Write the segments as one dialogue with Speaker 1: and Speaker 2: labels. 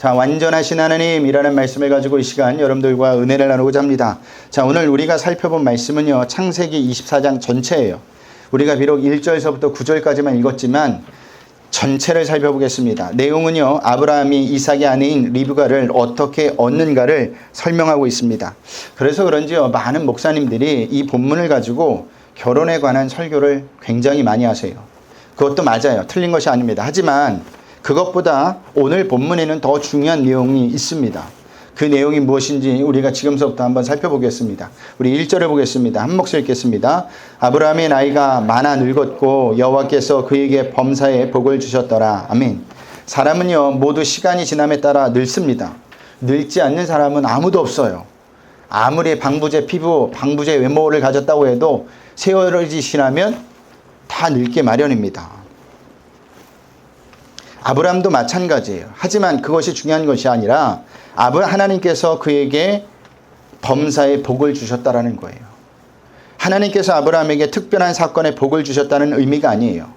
Speaker 1: 자, 완전하신 하나님이라는 말씀을 가지고 이 시간 여러분들과 은혜를 나누고자 합니다. 자, 오늘 우리가 살펴본 말씀은요, 창세기 24장 전체예요. 우리가 비록 1절서부터 9절까지만 읽었지만 전체를 살펴보겠습니다. 내용은요, 아브라함이 이삭의 아내인 리브가를 어떻게 얻는가를 설명하고 있습니다. 그래서 그런지요, 많은 목사님들이 이 본문을 가지고 결혼에 관한 설교를 굉장히 많이 하세요. 그것도 맞아요. 틀린 것이 아닙니다. 하지만 그것보다 오늘 본문에는 더 중요한 내용이 있습니다. 그 내용이 무엇인지 우리가 지금서부터 한번 살펴보겠습니다. 우리 1절을 보겠습니다. 한 목소리 읽겠습니다. 아브라함의 나이가 많아 늙었고 여호와께서 그에게 범사에 복을 주셨더라. 아멘. 사람은요 모두 시간이 지남에 따라 늙습니다. 늙지 않는 사람은 아무도 없어요. 아무리 방부제 피부, 방부제 외모를 가졌다고 해도 세월이 지나면 다 늙게 마련입니다. 아브라함도 마찬가지예요. 하지만 그것이 중요한 것이 아니라 아브 하나님께서 그에게 범사의 복을 주셨다라는 거예요. 하나님께서 아브라함에게 특별한 사건의 복을 주셨다는 의미가 아니에요.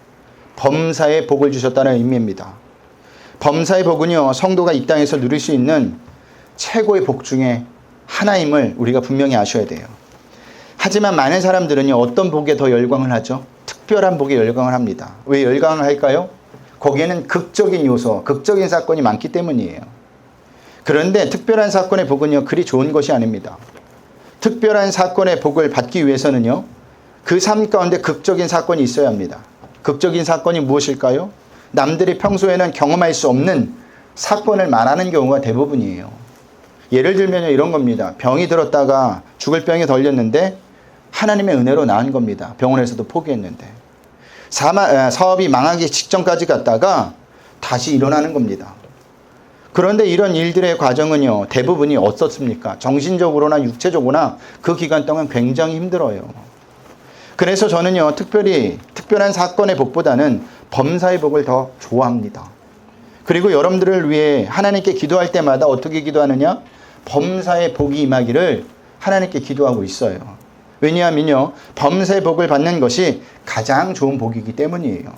Speaker 1: 범사의 복을 주셨다는 의미입니다. 범사의 복은요, 성도가 이 땅에서 누릴 수 있는 최고의 복 중에 하나임을 우리가 분명히 아셔야 돼요. 하지만 많은 사람들은요, 어떤 복에 더 열광을 하죠? 특별한 복에 열광을 합니다. 왜 열광을 할까요? 거기에는 극적인 요소, 극적인 사건이 많기 때문이에요. 그런데 특별한 사건의 복은요, 그리 좋은 것이 아닙니다. 특별한 사건의 복을 받기 위해서는요, 그 삶 가운데 극적인 사건이 있어야 합니다. 극적인 사건이 무엇일까요? 남들이 평소에는 경험할 수 없는 사건을 말하는 경우가 대부분이에요. 예를 들면 이런 겁니다. 병이 들었다가 죽을 병이 덜렸는데 하나님의 은혜로 나은 겁니다. 병원에서도 포기했는데. 사업이 망하기 직전까지 갔다가 다시 일어나는 겁니다. 그런데 이런 일들의 과정은요, 대부분이 어떻습니까? 정신적으로나 육체적으로나 그 기간 동안 굉장히 힘들어요. 그래서 저는요, 특별히, 특별한 사건의 복보다는 범사의 복을 더 좋아합니다. 그리고 여러분들을 위해 하나님께 기도할 때마다 어떻게 기도하느냐? 범사의 복이 임하기를 하나님께 기도하고 있어요. 왜냐하면요, 범사의 복을 받는 것이 가장 좋은 복이기 때문이에요.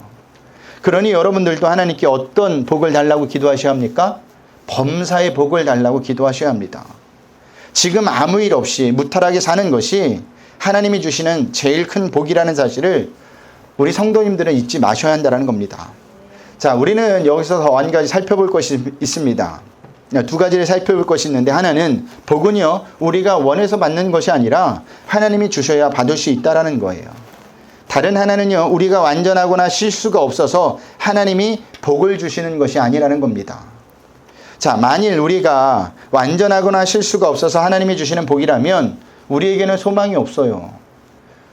Speaker 1: 그러니 여러분들도 하나님께 어떤 복을 달라고 기도하셔야 합니까? 범사의 복을 달라고 기도하셔야 합니다. 지금 아무 일 없이 무탈하게 사는 것이 하나님이 주시는 제일 큰 복이라는 사실을 우리 성도님들은 잊지 마셔야 한다는 겁니다. 자, 우리는 여기서 더 한 가지 살펴볼 것이 있습니다. 두 가지를 살펴볼 것이 있는데 하나는 복은요 우리가 원해서 받는 것이 아니라 하나님이 주셔야 받을 수 있다라는 거예요. 다른 하나는요 우리가 완전하거나 실수가 없어서 하나님이 복을 주시는 것이 아니라는 겁니다. 자 만일 우리가 완전하거나 실수가 없어서 하나님이 주시는 복이라면 우리에게는 소망이 없어요.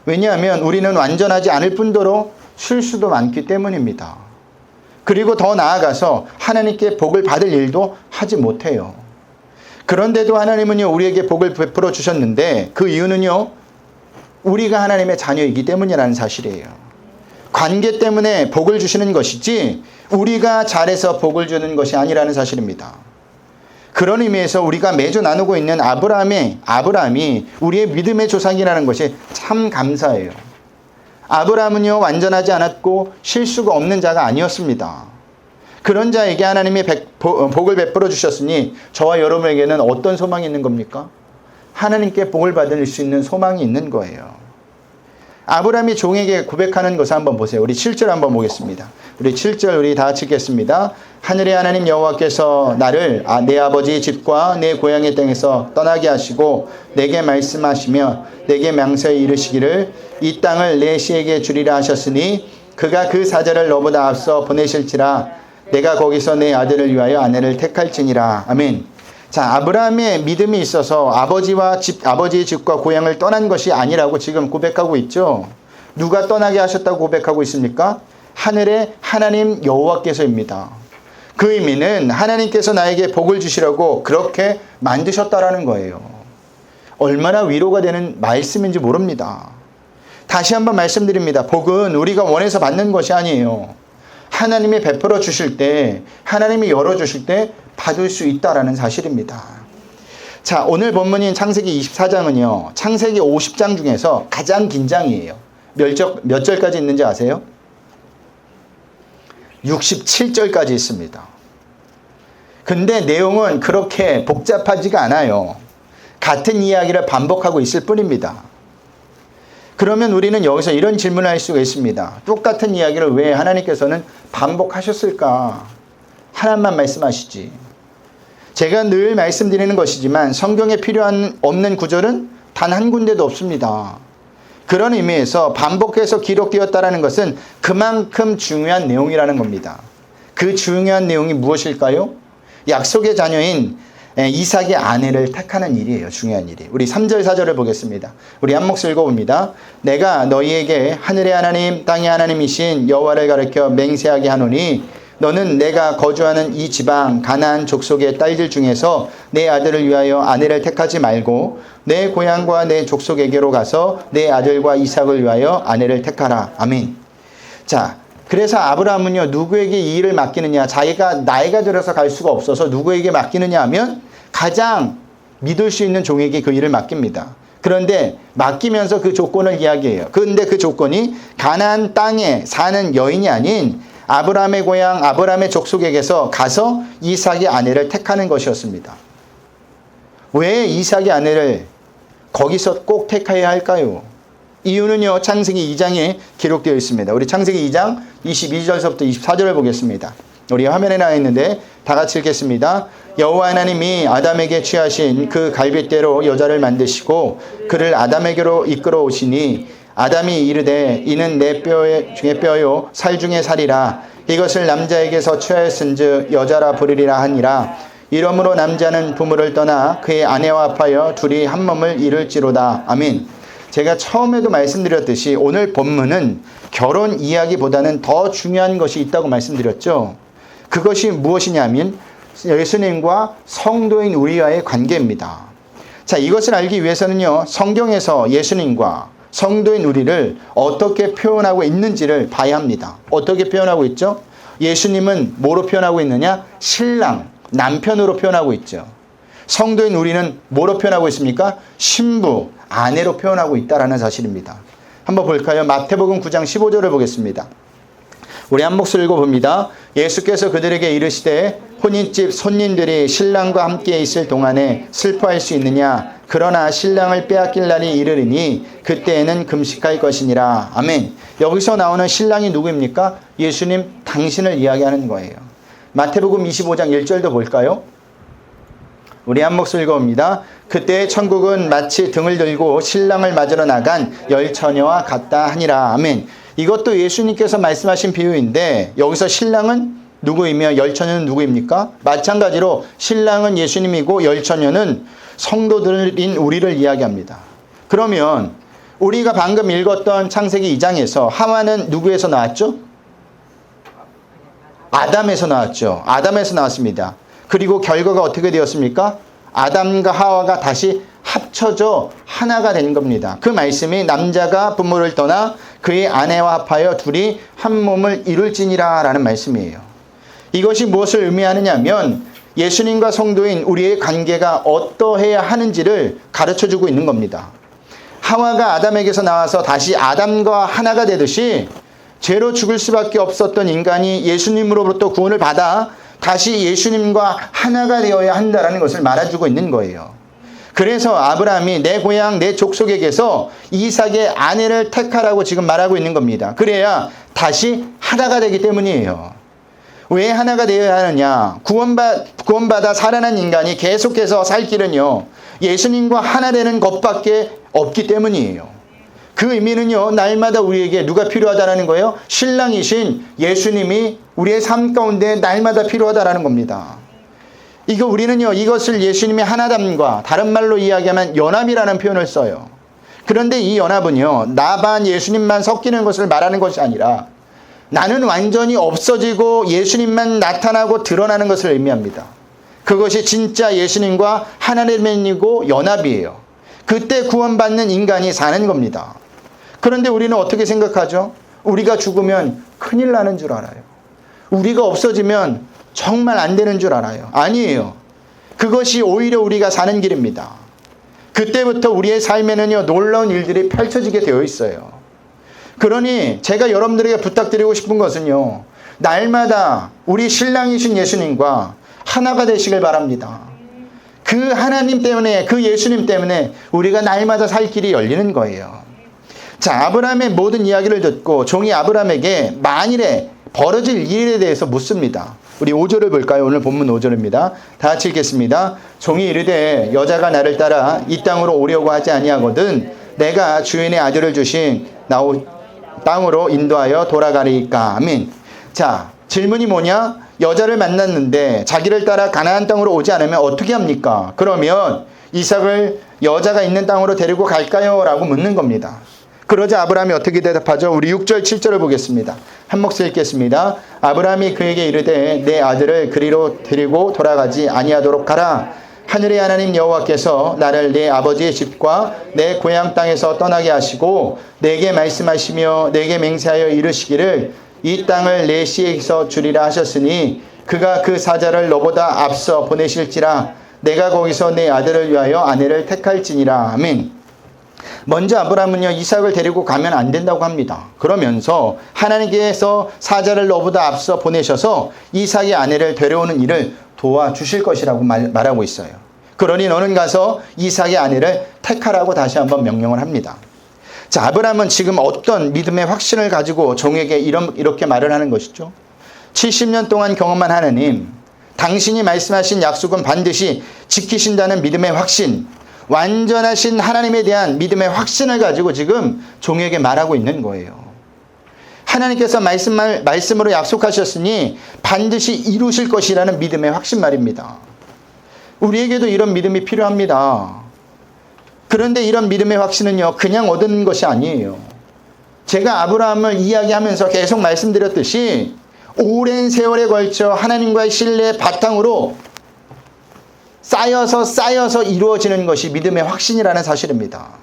Speaker 1: 왜냐하면 우리는 완전하지 않을 뿐더러 실수도 많기 때문입니다. 그리고 더 나아가서 하나님께 복을 받을 일도 하지 못해요. 그런데도 하나님은요, 우리에게 복을 베풀어 주셨는데 그 이유는요, 우리가 하나님의 자녀이기 때문이라는 사실이에요. 관계 때문에 복을 주시는 것이지 우리가 잘해서 복을 주는 것이 아니라는 사실입니다. 그런 의미에서 우리가 매주 나누고 있는 아브라함의 아브라함이 우리의 믿음의 조상이라는 것이 참 감사해요. 아브라함은요 완전하지 않았고 실수가 없는 자가 아니었습니다. 그런 자에게 하나님이 복을 베풀어 주셨으니 저와 여러분에게는 어떤 소망이 있는 겁니까? 하나님께 복을 받을 수 있는 소망이 있는 거예요. 아브라함이 종에게 고백하는 것을 한번 보세요. 우리 7절 한번 보겠습니다. 우리 7절 우리 다 같이 읽겠습니다. 하늘의 하나님 여호와께서 나를 아, 내 아버지 집과 내 고향의 땅에서 떠나게 하시고 내게 말씀하시며 내게 명세에 이르시기를 이 땅을 내 씨에게 주리라 하셨으니 그가 그 사자를 너보다 앞서 보내실지라 내가 거기서 내 아들을 위하여 아내를 택할지니라. 아멘. 자, 아브라함의 믿음이 있어서 아버지와 집, 아버지의 집과 고향을 떠난 것이 아니라고 지금 고백하고 있죠. 누가 떠나게 하셨다고 고백하고 있습니까? 하늘의 하나님 여호와께서입니다. 그 의미는 하나님께서 나에게 복을 주시라고 그렇게 만드셨다라는 거예요. 얼마나 위로가 되는 말씀인지 모릅니다. 다시 한번 말씀드립니다. 복은 우리가 원해서 받는 것이 아니에요. 하나님이 베풀어 주실 때, 하나님이 열어 주실 때 받을 수 있다라는 사실입니다. 자, 오늘 본문인 창세기 24장은요, 창세기 50장 중에서 가장 긴장이에요. 몇, 절, 몇 절까지 있는지 아세요? 67절까지 있습니다. 근데 내용은 그렇게 복잡하지가 않아요. 같은 이야기를 반복하고 있을 뿐입니다. 그러면 우리는 여기서 이런 질문을 할 수가 있습니다. 똑같은 이야기를 왜 하나님께서는 반복하셨을까? 하나만 말씀하시지. 제가 늘 말씀드리는 것이지만 성경에 필요한 없는 구절은 단 한 군데도 없습니다. 그런 의미에서 반복해서 기록되었다는 것은 그만큼 중요한 내용이라는 겁니다. 그 중요한 내용이 무엇일까요? 약속의 자녀인 이삭의 아내를 택하는 일이에요. 중요한 일이. 우리 3절 4절을 보겠습니다. 우리 한 목소리 읽어봅니다. 내가 너희에게 하늘의 하나님 땅의 하나님이신 여호와를 가르쳐 맹세하게 하노니 너는 내가 거주하는 이 지방 가나안 족속의 딸들 중에서 내 아들을 위하여 아내를 택하지 말고 내 고향과 내 족속에게로 가서 내 아들과 이삭을 위하여 아내를 택하라. 아멘. 자, 그래서 아브라함은요 누구에게 이 일을 맡기느냐 자기가 나이가 들어서 갈 수가 없어서 누구에게 맡기느냐 하면 가장 믿을 수 있는 종에게 그 일을 맡깁니다. 그런데 맡기면서 그 조건을 이야기해요. 그런데 그 조건이 가나안 땅에 사는 여인이 아닌 아브라함의 고향 아브라함의 족속에게서 가서 이삭의 아내를 택하는 것이었습니다. 왜 이삭의 아내를 거기서 꼭 택해야 할까요? 이유는요, 창세기 2장에 기록되어 있습니다. 우리 창세기 2장 22절서부터 24절을 보겠습니다. 우리 화면에 나와 있는데 다 같이 읽겠습니다. 여호와 하나님이 아담에게 취하신 그 갈빗대로 여자를 만드시고 그를 아담에게로 이끌어 오시니 아담이 이르되 이는 내 뼈의 중에 뼈요 살 중에 살이라 이것을 남자에게서 취하였은즉 여자라 부르리라 하니라 이러므로 남자는 부모를 떠나 그의 아내와 합하여 둘이 한 몸을 이룰지로다 아멘. 제가 처음에도 말씀드렸듯이 오늘 본문은 결혼 이야기보다는 더 중요한 것이 있다고 말씀드렸죠. 그것이 무엇이냐면 예수님과 성도인 우리와의 관계입니다. 자, 이것을 알기 위해서는요, 성경에서 예수님과 성도인 우리를 어떻게 표현하고 있는지를 봐야 합니다. 어떻게 표현하고 있죠? 예수님은 뭐로 표현하고 있느냐? 신랑, 남편으로 표현하고 있죠. 성도인 우리는 뭐로 표현하고 있습니까? 신부, 아내로 표현하고 있다라는 사실입니다. 한번 볼까요? 마태복음 9장 15절을 보겠습니다. 우리 한 목소리 읽어봅니다. 예수께서 그들에게 이르시되 혼인집 손님들이 신랑과 함께 있을 동안에 슬퍼할 수 있느냐? 그러나 신랑을 빼앗길 날이 이르리니 그때에는 금식할 것이니라. 아멘. 여기서 나오는 신랑이 누구입니까? 예수님 당신을 이야기하는 거예요. 마태복음 25장 1절도 볼까요? 우리 한 목소리 읽어봅니다. 그때 천국은 마치 등을 들고 신랑을 맞으러 나간 열 처녀와 같다 하니라. 아멘. 이것도 예수님께서 말씀하신 비유인데 여기서 신랑은 누구이며 열 처녀는 누구입니까? 마찬가지로 신랑은 예수님이고 열 처녀는 성도들인 우리를 이야기합니다. 그러면 우리가 방금 읽었던 창세기 2장에서 하와는 누구에서 나왔죠? 아담에서 나왔죠. 아담에서 나왔습니다. 그리고 결과가 어떻게 되었습니까? 아담과 하와가 다시 합쳐져 하나가 된 겁니다. 그 말씀이 남자가 부모를 떠나 그의 아내와 합하여 둘이 한 몸을 이룰지니라 라는 말씀이에요. 이것이 무엇을 의미하느냐면 예수님과 성도인 우리의 관계가 어떠해야 하는지를 가르쳐 주고 있는 겁니다. 하와가 아담에게서 나와서 다시 아담과 하나가 되듯이 죄로 죽을 수밖에 없었던 인간이 예수님으로부터 구원을 받아 다시 예수님과 하나가 되어야 한다는 것을 말해주고 있는 거예요. 그래서 아브라함이 내 고향 내 족속에게서 이삭의 아내를 택하라고 지금 말하고 있는 겁니다. 그래야 다시 하나가 되기 때문이에요. 왜 하나가 되어야 하느냐? 구원받, 구원받아 살아난 인간이 계속해서 살 길은요, 예수님과 하나 되는 것밖에 없기 때문이에요. 그 의미는요, 날마다 우리에게 누가 필요하다라는 거예요? 신랑이신 예수님이 우리의 삶 가운데 날마다 필요하다라는 겁니다. 이거 우리는요, 이것을 예수님의 하나됨과 다른 말로 이야기하면 연합이라는 표현을 써요. 그런데 이 연합은요, 나반 예수님만 섞이는 것을 말하는 것이 아니라 나는 완전히 없어지고 예수님만 나타나고 드러나는 것을 의미합니다. 그것이 진짜 예수님과 하나님이고 연합이에요. 그때 구원받는 인간이 사는 겁니다. 그런데 우리는 어떻게 생각하죠? 우리가 죽으면 큰일 나는 줄 알아요. 우리가 없어지면 정말 안 되는 줄 알아요. 아니에요. 그것이 오히려 우리가 사는 길입니다. 그때부터 우리의 삶에는요, 놀라운 일들이 펼쳐지게 되어 있어요. 그러니 제가 여러분들에게 부탁드리고 싶은 것은요, 날마다 우리 신랑이신 예수님과 하나가 되시길 바랍니다. 그 하나님 때문에 그 예수님 때문에 우리가 날마다 살 길이 열리는 거예요. 자, 아브라함의 모든 이야기를 듣고 종이 아브라함에게 만일에 벌어질 일에 대해서 묻습니다. 우리 5절을 볼까요? 오늘 본문 5절입니다. 다 같이 읽겠습니다. 종이 이르되 여자가 나를 따라 이 땅으로 오려고 하지 아니하거든 내가 주인의 아들을 주신 나오 땅으로 인도하여 돌아가리까. 아멘. 자, 질문이 뭐냐? 여자를 만났는데 자기를 따라 가나안 땅으로 오지 않으면 어떻게 합니까? 그러면 이삭을 여자가 있는 땅으로 데리고 갈까요? 라고 묻는 겁니다. 그러자 아브라함이 어떻게 대답하죠? 우리 6절, 7절을 보겠습니다. 한 목소리 읽겠습니다. 아브라함이 그에게 이르되 내 아들을 그리로 데리고 돌아가지 아니하도록 하라. 하늘의 하나님 여호와께서 나를 내 아버지의 집과 내 고향 땅에서 떠나게 하시고 내게 말씀하시며 내게 맹세하여 이르시기를 이 땅을 내 씨에게서 주리라 하셨으니 그가 그 사자를 너보다 앞서 보내실지라 내가 거기서 내 아들을 위하여 아내를 택할지니라 아멘. 먼저 아브라함은요 이삭을 데리고 가면 안 된다고 합니다. 그러면서 하나님께서 사자를 너보다 앞서 보내셔서 이삭의 아내를 데려오는 일을 도와주실 것이라고 말, 말하고 있어요. 그러니 너는 가서 이삭의 아내를 택하라고 다시 한번 명령을 합니다. 자, 아브라함은 지금 어떤 믿음의 확신을 가지고 종에게 이런, 이렇게 말을 하는 것이죠. 70년 동안 경험한 하나님, 당신이 말씀하신 약속은 반드시 지키신다는 믿음의 확신, 완전하신 하나님에 대한 믿음의 확신을 가지고 지금 종에게 말하고 있는 거예요. 하나님께서 말씀, 말씀으로 약속하셨으니 반드시 이루실 것이라는 믿음의 확신 말입니다. 우리에게도 이런 믿음이 필요합니다. 그런데 이런 믿음의 확신은요, 그냥 얻은 것이 아니에요. 제가 아브라함을 이야기하면서 계속 말씀드렸듯이 오랜 세월에 걸쳐 하나님과의 신뢰의 바탕으로 쌓여서 쌓여서 이루어지는 것이 믿음의 확신이라는 사실입니다.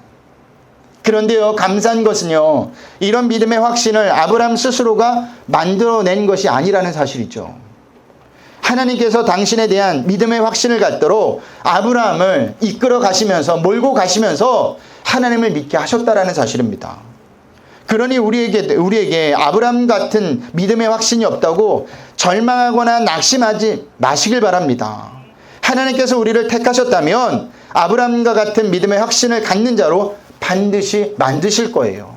Speaker 1: 그런데요, 감사한 것은요, 이런 믿음의 확신을 아브라함 스스로가 만들어낸 것이 아니라는 사실이죠. 하나님께서 당신에 대한 믿음의 확신을 갖도록 아브라함을 이끌어 가시면서 몰고 가시면서 하나님을 믿게 하셨다라는 사실입니다. 그러니 우리에게 우리에게 아브라함 같은 믿음의 확신이 없다고 절망하거나 낙심하지 마시길 바랍니다. 하나님께서 우리를 택하셨다면 아브라함과 같은 믿음의 확신을 갖는 자로 반드시 만드실 거예요.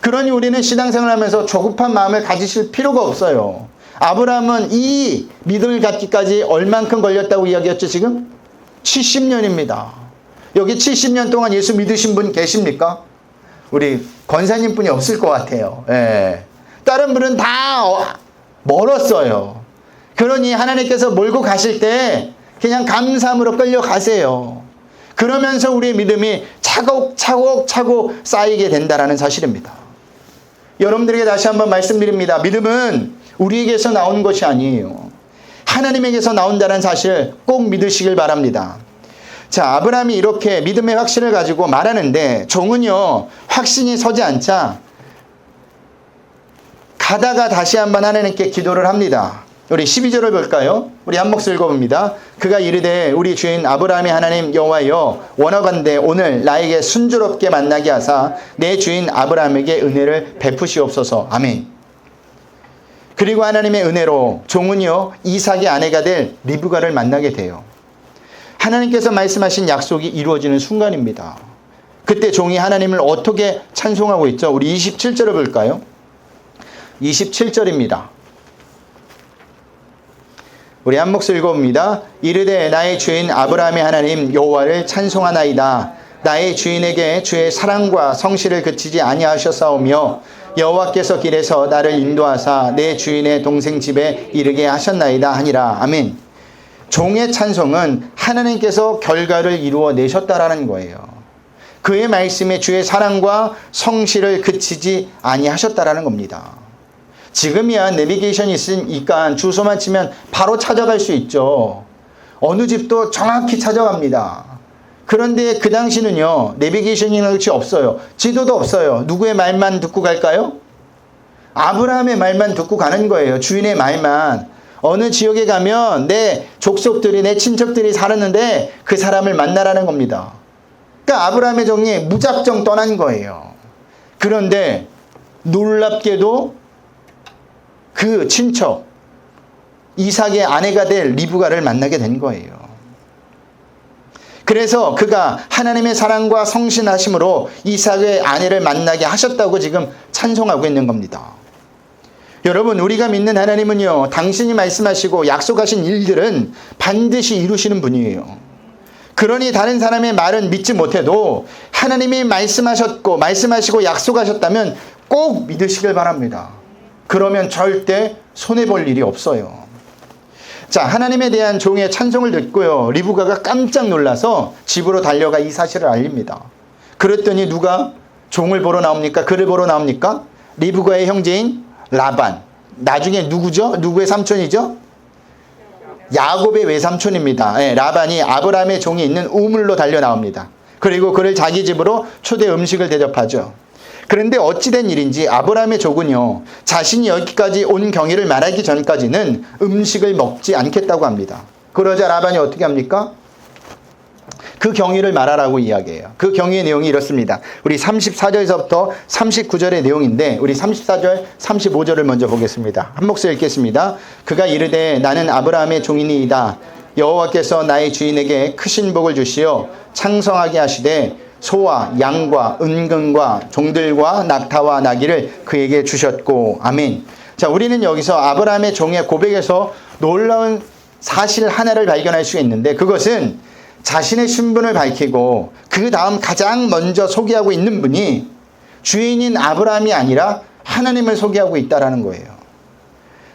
Speaker 1: 그러니 우리는 신앙생활 하면서 조급한 마음을 가지실 필요가 없어요. 아브라함은 이 믿음을 갖기까지 얼만큼 걸렸다고 이야기했죠, 지금? 70년입니다. 여기 70년 동안 예수 믿으신 분 계십니까? 우리 권사님 분이 없을 것 같아요. 예. 다른 분은 다 어, 멀었어요. 그러니 하나님께서 몰고 가실 때 그냥 감사함으로 끌려가세요. 그러면서 우리의 믿음이 차곡차곡 차곡 쌓이게 된다라는 사실입니다. 여러분들에게 다시 한번 말씀드립니다. 믿음은 우리에게서 나온 것이 아니에요. 하나님에게서 나온다는 사실 꼭 믿으시길 바랍니다. 자, 아브라함이 이렇게 믿음의 확신을 가지고 말하는데 종은요, 확신이 서지 않자 가다가 다시 한번 하나님께 기도를 합니다. 우리 12절을 볼까요? 우리 한 목소리 읽어봅니다. 그가 이르되 우리 주인 아브라함의 하나님 여호와여 원하건대 오늘 나에게 순조롭게 만나게 하사 내 주인 아브라함에게 은혜를 베푸시옵소서. 아멘. 그리고 하나님의 은혜로 종은요 이삭의 아내가 될 리브가를 만나게 돼요. 하나님께서 말씀하신 약속이 이루어지는 순간입니다. 그때 종이 하나님을 어떻게 찬송하고 있죠? 우리 27절을 볼까요? 27절입니다. 우리 한 목소리 읽어봅니다. 이르되 나의 주인 아브라함의 하나님 여호와를 찬송하나이다. 나의 주인에게 주의 사랑과 성실을 그치지 아니하셨사오며 여호와께서 길에서 나를 인도하사 내 주인의 동생 집에 이르게 하셨나이다 하니라. 아멘. 종의 찬송은 하나님께서 결과를 이루어 내셨다라는 거예요. 그의 말씀에 주의 사랑과 성실을 그치지 아니하셨다라는 겁니다. 지금이야 내비게이션이 있으니까 주소만 치면 바로 찾아갈 수 있죠. 어느 집도 정확히 찾아갑니다. 그런데 그 당시는요, 내비게이션이라는 것이 없어요. 지도도 없어요. 누구의 말만 듣고 갈까요? 아브라함의 말만 듣고 가는 거예요. 주인의 말만. 어느 지역에 가면 내 족속들이, 내 친척들이 살았는데 그 사람을 만나라는 겁니다. 그러니까 아브라함의 종이 무작정 떠난 거예요. 그런데 놀랍게도 그 친척, 이삭의 아내가 될 리브가를 만나게 된 거예요. 그래서 그가 하나님의 사랑과 성신하심으로 이삭의 아내를 만나게 하셨다고 지금 찬송하고 있는 겁니다. 여러분, 우리가 믿는 하나님은요, 당신이 말씀하시고 약속하신 일들은 반드시 이루시는 분이에요. 그러니 다른 사람의 말은 믿지 못해도 하나님이 말씀하셨고, 말씀하시고 약속하셨다면 꼭 믿으시길 바랍니다. 그러면 절대 손해볼 일이 없어요. 자, 하나님에 대한 종의 찬송을 듣고요. 리브가가 깜짝 놀라서 집으로 달려가 이 사실을 알립니다. 그랬더니 누가 종을 보러 나옵니까? 그를 보러 나옵니까? 리브가의 형제인 라반. 나중에 누구죠? 누구의 삼촌이죠? 야곱의 외삼촌입니다. 예, 라반이 아브라함의 종이 있는 우물로 달려 나옵니다. 그리고 그를 자기 집으로 초대 음식을 대접하죠. 그런데 어찌된 일인지 아브라함의 족은요, 자신이 여기까지 온 경위를 말하기 전까지는 음식을 먹지 않겠다고 합니다. 그러자 라반이 어떻게 합니까? 그 경위를 말하라고 이야기해요. 그 경위의 내용이 이렇습니다. 우리 34절에서부터 39절의 내용인데, 우리 34절, 35절을 먼저 보겠습니다. 한 목소리 읽겠습니다. 그가 이르되 나는 아브라함의 종이니이다. 여호와께서 나의 주인에게 크신 복을 주시어 창성하게 하시되 소와 양과 은근과 종들과 낙타와 나귀를 그에게 주셨고 아멘. 자, 우리는 여기서 아브라함의 종의 고백에서 놀라운 사실 하나를 발견할 수 있는데 그것은 자신의 신분을 밝히고 그 다음 가장 먼저 소개하고 있는 분이 주인인 아브라함이 아니라 하나님을 소개하고 있다라는 거예요.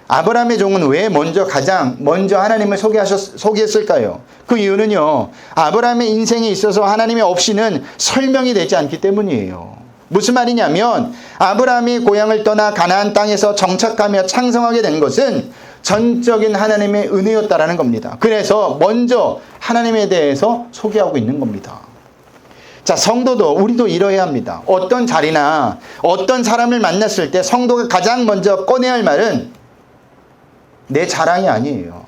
Speaker 1: 아브라함의 종은 왜 먼저 가장 먼저 하나님을 소개하셨, 소개했을까요? 그 이유는요, 아브라함의 인생에 있어서 하나님이 없이는 설명이 되지 않기 때문이에요. 무슨 말이냐면, 아브라함이 고향을 떠나 가나안 땅에서 정착하며 창성하게 된 것은 전적인 하나님의 은혜였다라는 겁니다. 그래서 먼저 하나님에 대해서 소개하고 있는 겁니다. 자, 성도도 우리도 이러해야 합니다. 어떤 자리나 어떤 사람을 만났을 때 성도가 가장 먼저 꺼내야 할 말은 내 자랑이 아니에요.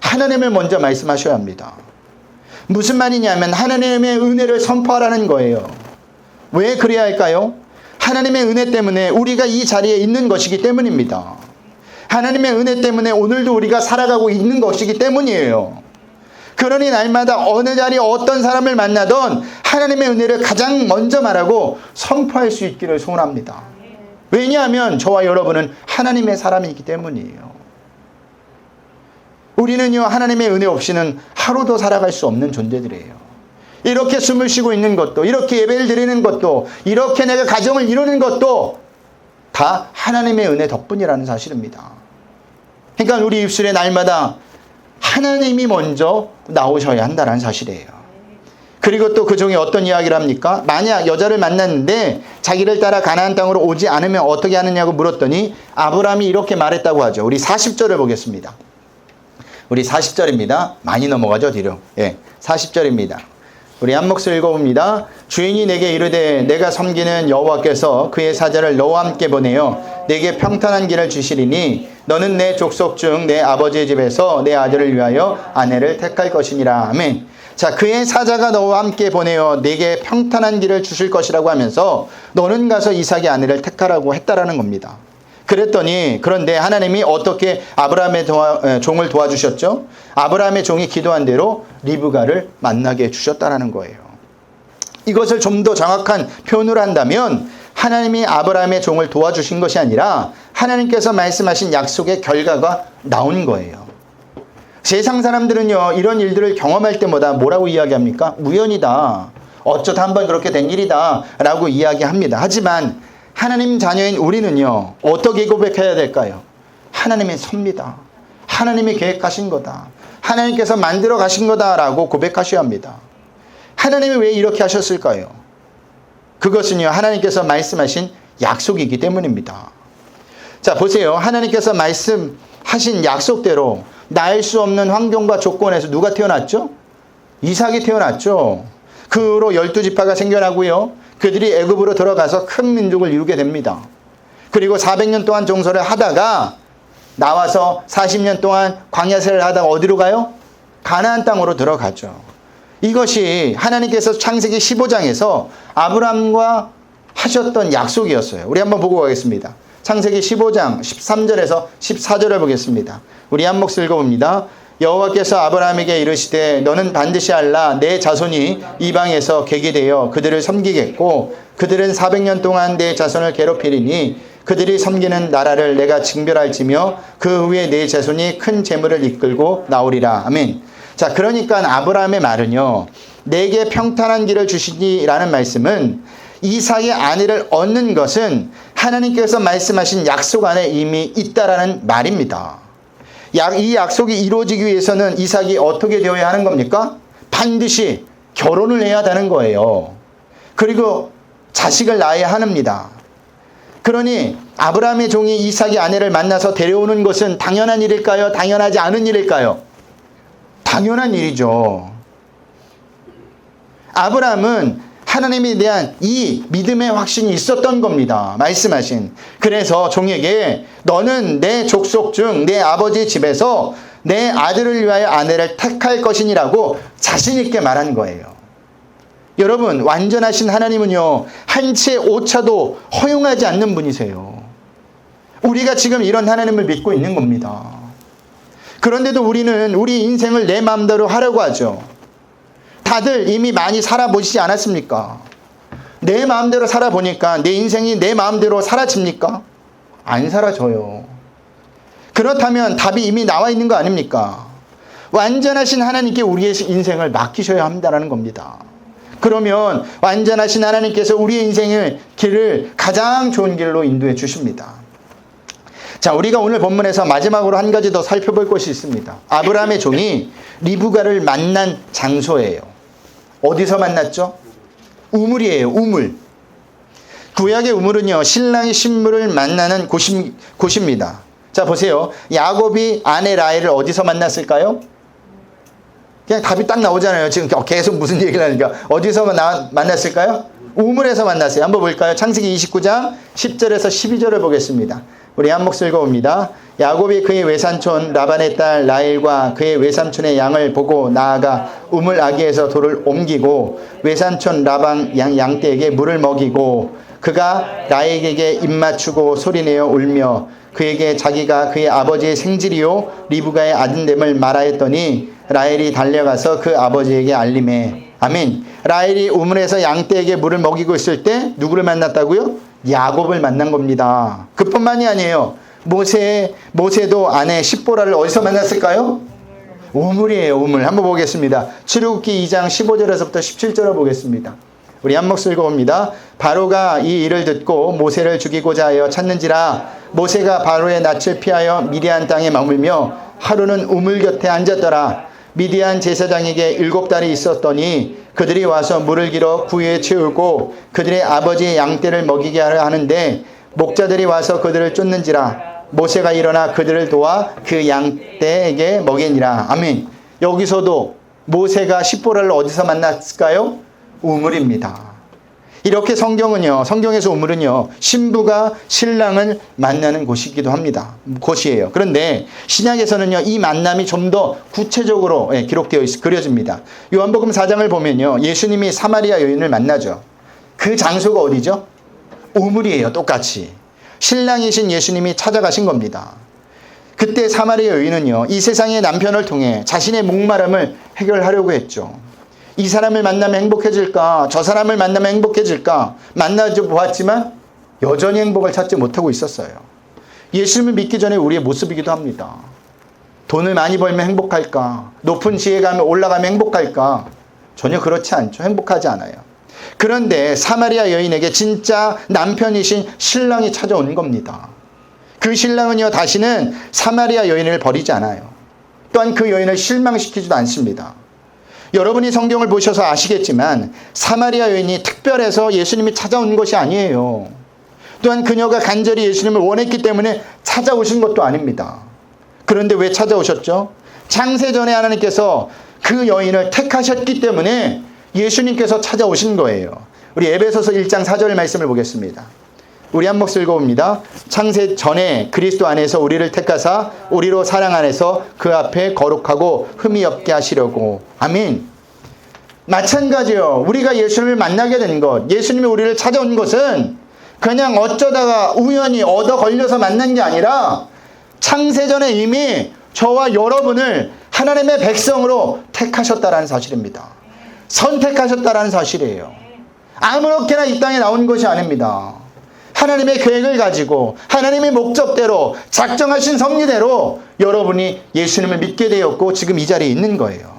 Speaker 1: 하나님을 먼저 말씀하셔야 합니다. 무슨 말이냐면 하나님의 은혜를 선포하라는 거예요. 왜 그래야 할까요? 하나님의 은혜 때문에 우리가 이 자리에 있는 것이기 때문입니다. 하나님의 은혜 때문에 오늘도 우리가 살아가고 있는 것이기 때문이에요. 그러니 날마다 어느 자리 어떤 사람을 만나던 하나님의 은혜를 가장 먼저 말하고 선포할 수 있기를 소원합니다. 왜냐하면 저와 여러분은 하나님의 사람이기 때문이에요. 우리는요, 하나님의 은혜 없이는 하루도 살아갈 수 없는 존재들이에요. 이렇게 숨을 쉬고 있는 것도, 이렇게 예배를 드리는 것도, 이렇게 내가 가정을 이루는 것도 다 하나님의 은혜 덕분이라는 사실입니다. 그러니까 우리 입술에 날마다 하나님이 먼저 나오셔야 한다는 사실이에요. 그리고 또 그 중에 어떤 이야기를 합니까? 만약 여자를 만났는데 자기를 따라 가나안 땅으로 오지 않으면 어떻게 하느냐고 물었더니 아브라함이 이렇게 말했다고 하죠. 우리 40절을 보겠습니다. 우리 40절입니다. 많이 넘어가죠, 뒤로. 예. 40절입니다. 우리 한 목소리 읽어봅니다. 주인이 내게 이르되 내가 섬기는 여호와께서 그의 사자를 너와 함께 보내어 내게 평탄한 길을 주시리니 너는 내 족속 중 내 아버지의 집에서 내 아들을 위하여 아내를 택할 것이니라. 아멘. 자, 그의 사자가 너와 함께 보내어 내게 평탄한 길을 주실 것이라고 하면서 너는 가서 이삭의 아내를 택하라고 했다라는 겁니다. 그랬더니 그런데 하나님이 어떻게 아브라함의 도와, 종을 도와주셨죠? 아브라함의 종이 기도한 대로 리브가를 만나게 해주셨다라는 거예요. 이것을 좀 더 정확한 표현을 한다면 하나님이 아브라함의 종을 도와주신 것이 아니라 하나님께서 말씀하신 약속의 결과가 나온 거예요. 세상 사람들은요, 이런 일들을 경험할 때마다 뭐라고 이야기합니까? 우연이다. 어쩌다 한번 그렇게 된 일이다. 라고 이야기합니다. 하지만 하나님 자녀인 우리는요, 어떻게 고백해야 될까요? 하나님의 섭니다. 하나님이 계획하신 거다. 하나님께서 만들어 가신 거다라고 고백하셔야 합니다. 하나님이 왜 이렇게 하셨을까요? 그것은요, 하나님께서 말씀하신 약속이기 때문입니다. 자, 보세요. 하나님께서 말씀하신 약속대로 날수 없는 환경과 조건에서 누가 태어났죠? 이삭이 태어났죠. 그 후로 열두 지파가 생겨나고요. 그들이 애굽으로 들어가서 큰 민족을 이루게 됩니다. 그리고 400년 동안 종소를 하다가 나와서 40년 동안 광야세를 하다가 어디로 가요? 가나안 땅으로 들어가죠. 이것이 하나님께서 창세기 15장에서 아브람과 하셨던 약속이었어요. 우리 한번 보고 가겠습니다. 창세기 15장 13절에서 14절을 보겠습니다. 우리 한 몫을 읽어봅니다. 여호와께서 아브라함에게 이르시되 너는 반드시 알라 내 자손이 이방에서 객이 되어 그들을 섬기겠고 그들은 400년 동안 내 자손을 괴롭히리니 그들이 섬기는 나라를 내가 징별할지며 그 후에 내 자손이 큰 재물을 이끌고 나오리라. 아멘. 자, 그러니까 아브라함의 말은요. 내게 평탄한 길을 주시니라는 말씀은 이삭의 아내를 얻는 것은 하나님께서 말씀하신 약속 안에 이미 있다라는 말입니다. 약, 이 약속이 이루어지기 위해서는 이삭이 어떻게 되어야 하는 겁니까? 반드시 결혼을 해야 되는 거예요. 그리고 자식을 낳아야 합니다. 그러니 아브라함의 종이 이삭의 아내를 만나서 데려오는 것은 당연한 일일까요? 당연하지 않은 일일까요? 당연한 일이죠. 아브라함은 하나님에 대한 이 믿음의 확신이 있었던 겁니다. 말씀하신. 그래서 종에게 너는 내 족속 중 내 아버지 집에서 내 아들을 위하여 아내를 택할 것이니라고 자신있게 말한 거예요. 여러분, 완전하신 하나님은요, 한채 오차도 허용하지 않는 분이세요. 우리가 지금 이런 하나님을 믿고 있는 겁니다. 그런데도 우리는 우리 인생을 내 마음대로 하려고 하죠. 다들 이미 많이 살아보시지 않았습니까? 내 마음대로 살아보니까 내 인생이 내 마음대로 사라집니까? 안 사라져요. 그렇다면 답이 이미 나와 있는 거 아닙니까? 완전하신 하나님께 우리의 인생을 맡기셔야 한다는 겁니다. 그러면 완전하신 하나님께서 우리의 인생의 길을 가장 좋은 길로 인도해 주십니다. 자, 우리가 오늘 본문에서 마지막으로 한 가지 더 살펴볼 것이 있습니다. 아브라함의 종이 리브가를 만난 장소예요. 어디서 만났죠? 우물이에요, 우물. 구약의 우물은요, 신랑이 신부를 만나는 곳이, 곳입니다. 자, 보세요. 야곱이 아내 라헬을 어디서 만났을까요? 그냥 답이 딱 나오잖아요. 지금 계속 무슨 얘기를 하니까. 어디서 나, 만났을까요? 우물에서 만났어요. 한번 볼까요? 창세기 29장 10절에서 12절을 보겠습니다. 우리 한 목소 읽어봅니다. 야곱이 그의 외삼촌 라반의 딸 라헬과 그의 외삼촌의 양을 보고 나아가 우물 아기에서 돌을 옮기고 외삼촌 라반 양 양떼에게 물을 먹이고 그가 라헬에게 입 맞추고 소리내어 울며 그에게 자기가 그의 아버지의 생질이요 리브가의 아들됨을 말하였더니 라헬이 달려가서 그 아버지에게 알림해 아멘. 라헬이 우물에서 양떼에게 물을 먹이고 있을 때 누구를 만났다고요? 야곱을 만난 겁니다. 그뿐만이 아니에요. 모세 모세도 아내 십보라를 어디서 만났을까요? 우물이에요, 우물. 한번 보겠습니다. 출애굽기 2장 15절에서부터 17절을 보겠습니다. 우리 한 목소리 읽어봅니다. 바로가 이 일을 듣고 모세를 죽이고자 하여 찾는지라 모세가 바로의 낯을 피하여 미디안 땅에 머물며 하루는 우물 곁에 앉았더라. 미디안 제사장에게 일곱 달이 있었더니 그들이 와서 물을 길어 구유에 채우고 그들의 아버지의 양떼를 먹이게 하려 하는데 목자들이 와서 그들을 쫓는지라 모세가 일어나 그들을 도와 그 양떼에게 먹이니라. 아멘. 여기서도 모세가 십보라를 어디서 만났을까요? 우물입니다. 이렇게 성경은요, 성경에서 우물은요, 신부가 신랑을 만나는 곳이기도 합니다. 곳이에요. 그런데 신약에서는요, 이 만남이 좀 더 구체적으로 예, 기록되어 있, 그려집니다. 요한복음 4장을 보면요, 예수님이 사마리아 여인을 만나죠. 그 장소가 어디죠? 우물이에요, 똑같이. 신랑이신 예수님이 찾아가신 겁니다. 그때 사마리아 여인은요, 이 세상의 남편을 통해 자신의 목마름을 해결하려고 했죠. 이 사람을 만나면 행복해질까? 저 사람을 만나면 행복해질까? 만나지 보았지만 여전히 행복을 찾지 못하고 있었어요. 예수님을 믿기 전에 우리의 모습이기도 합니다. 돈을 많이 벌면 행복할까? 높은 지에 가면 올라가면 행복할까? 전혀 그렇지 않죠. 행복하지 않아요. 그런데 사마리아 여인에게 진짜 남편이신 신랑이 찾아오는 겁니다. 그 신랑은요, 다시는 사마리아 여인을 버리지 않아요. 또한 그 여인을 실망시키지도 않습니다. 여러분이 성경을 보셔서 아시겠지만 사마리아 여인이 특별해서 예수님이 찾아온 것이 아니에요. 또한 그녀가 간절히 예수님을 원했기 때문에 찾아오신 것도 아닙니다. 그런데 왜 찾아오셨죠? 창세전에 하나님께서 그 여인을 택하셨기 때문에 예수님께서 찾아오신 거예요. 우리 에베소서 1장 4절 말씀을 보겠습니다. 우리 한 목소리 읽어봅니다. 창세 전에 그리스도 안에서 우리를 택하사 우리로 사랑 안에서 그 앞에 거룩하고 흠이 없게 하시려고. 아멘. 마찬가지요. 우리가 예수님을 만나게 된 것, 예수님이 우리를 찾아온 것은 그냥 어쩌다가 우연히 얻어 걸려서 만난 게 아니라 창세전에 이미 저와 여러분을 하나님의 백성으로 택하셨다라는 사실입니다. 선택하셨다라는 사실이에요. 아무렇게나 이 땅에 나온 것이 아닙니다. 하나님의 계획을 가지고 하나님의 목적대로 작정하신 섭리대로 여러분이 예수님을 믿게 되었고 지금 이 자리에 있는 거예요.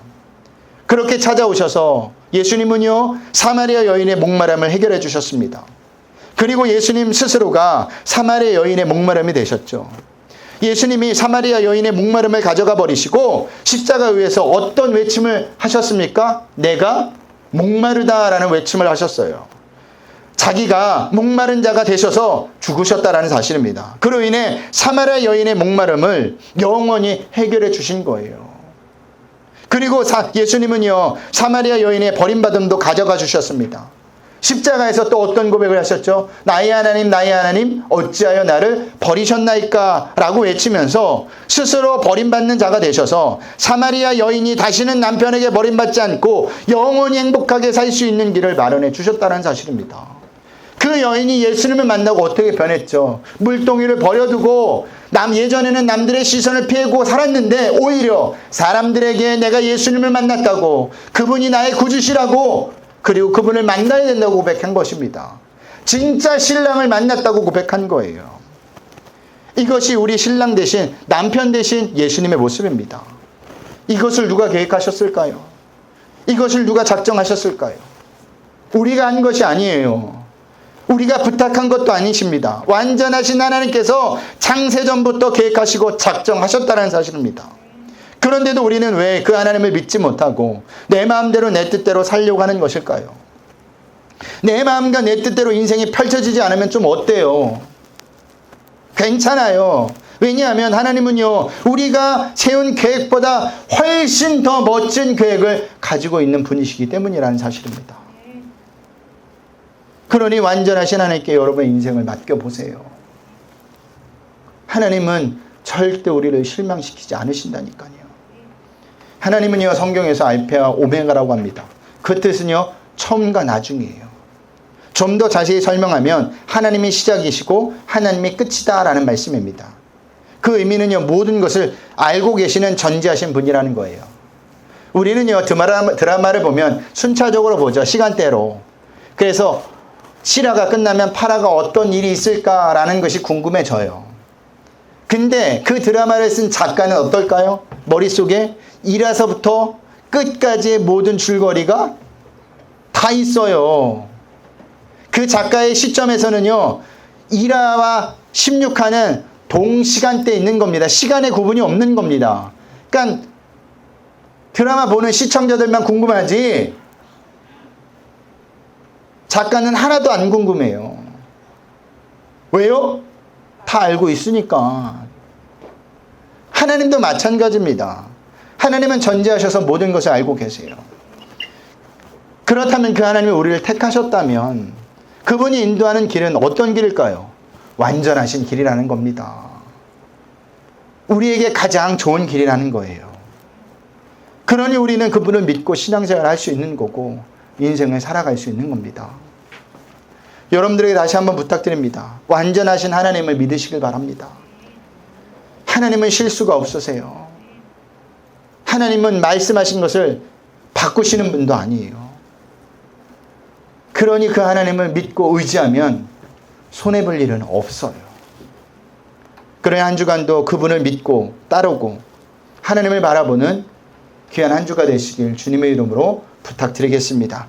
Speaker 1: 그렇게 찾아오셔서 예수님은요 사마리아 여인의 목마름을 해결해 주셨습니다. 그리고 예수님 스스로가 사마리아 여인의 목마름이 되셨죠. 예수님이 사마리아 여인의 목마름을 가져가 버리시고 십자가 위에서 어떤 외침을 하셨습니까? 내가 목마르다라는 외침을 하셨어요. 자기가 목마른 자가 되셔서 죽으셨다라는 사실입니다. 그로 인해 사마리아 여인의 목마름을 영원히 해결해 주신 거예요. 그리고 사- 예수님은요 사마리아 여인의 버림받음도 가져가 주셨습니다. 십자가에서 또 어떤 고백을 하셨죠? 나의 하나님, 나의 하나님, 어찌하여 나를 버리셨나이까? 라고 외치면서 스스로 버림받는 자가 되셔서 사마리아 여인이 다시는 남편에게 버림받지 않고 영원히 행복하게 살 수 있는 길을 마련해 주셨다는 사실입니다. 그 여인이 예수님을 만나고 어떻게 변했죠? 물동이를 버려두고 남 예전에는 남들의 시선을 피하고 살았는데 오히려 사람들에게 내가 예수님을 만났다고 그분이 나의 구주시라고 그리고 그분을 만나야 된다고 고백한 것입니다. 진짜 신랑을 만났다고 고백한 거예요. 이것이 우리 신랑 대신 남편 대신 예수님의 모습입니다. 이것을 누가 계획하셨을까요? 이것을 누가 작정하셨을까요? 우리가 한 것이 아니에요. 우리가 부탁한 것도 아니십니다. 완전하신 하나님께서 창세전부터 계획하시고 작정하셨다는 사실입니다. 그런데도 우리는 왜 그 하나님을 믿지 못하고 내 마음대로 내 뜻대로 살려고 하는 것일까요? 내 마음과 내 뜻대로 인생이 펼쳐지지 않으면 좀 어때요? 괜찮아요. 왜냐하면 하나님은요, 우리가 세운 계획보다 훨씬 더 멋진 계획을 가지고 있는 분이시기 때문이라는 사실입니다. 그러니 완전하신 하나님께 여러분의 인생을 맡겨보세요. 하나님은 절대 우리를 실망시키지 않으신다니까요. 하나님은요, 성경에서 알페와 오메가라고 합니다. 그 뜻은요, 처음과 나중이에요. 좀 더 자세히 설명하면 하나님이 시작이시고 하나님이 끝이다라는 말씀입니다. 그 의미는요, 모든 것을 알고 계시는 전지하신 분이라는 거예요. 우리는요, 드라마, 드라마를 보면 순차적으로 보죠. 시간대로. 그래서 실화가 끝나면 파라가 어떤 일이 있을까라는 것이 궁금해져요. 근데 그 드라마를 쓴 작가는 어떨까요? 머릿속에 1화서부터 끝까지의 모든 줄거리가 다 있어요. 그 작가의 시점에서는요, 1화와 16화는 동시간대에 있는 겁니다. 시간의 구분이 없는 겁니다. 그러니까 드라마 보는 시청자들만 궁금하지, 작가는 하나도 안 궁금해요. 왜요? 다 알고 있으니까. 하나님도 마찬가지입니다. 하나님은 전제하셔서 모든 것을 알고 계세요. 그렇다면 그 하나님이 우리를 택하셨다면 그분이 인도하는 길은 어떤 길일까요? 완전하신 길이라는 겁니다. 우리에게 가장 좋은 길이라는 거예요. 그러니 우리는 그분을 믿고 신앙생활을 할수 있는 거고 인생을 살아갈 수 있는 겁니다. 여러분들에게 다시 한번 부탁드립니다. 완전하신 하나님을 믿으시길 바랍니다. 하나님은 실수가 없으세요. 하나님은 말씀하신 것을 바꾸시는 분도 아니에요. 그러니 그 하나님을 믿고 의지하면 손해볼 일은 없어요. 그러니 한 주간도 그분을 믿고 따르고 하나님을 바라보는 귀한 한 주가 되시길 주님의 이름으로 부탁드리겠습니다.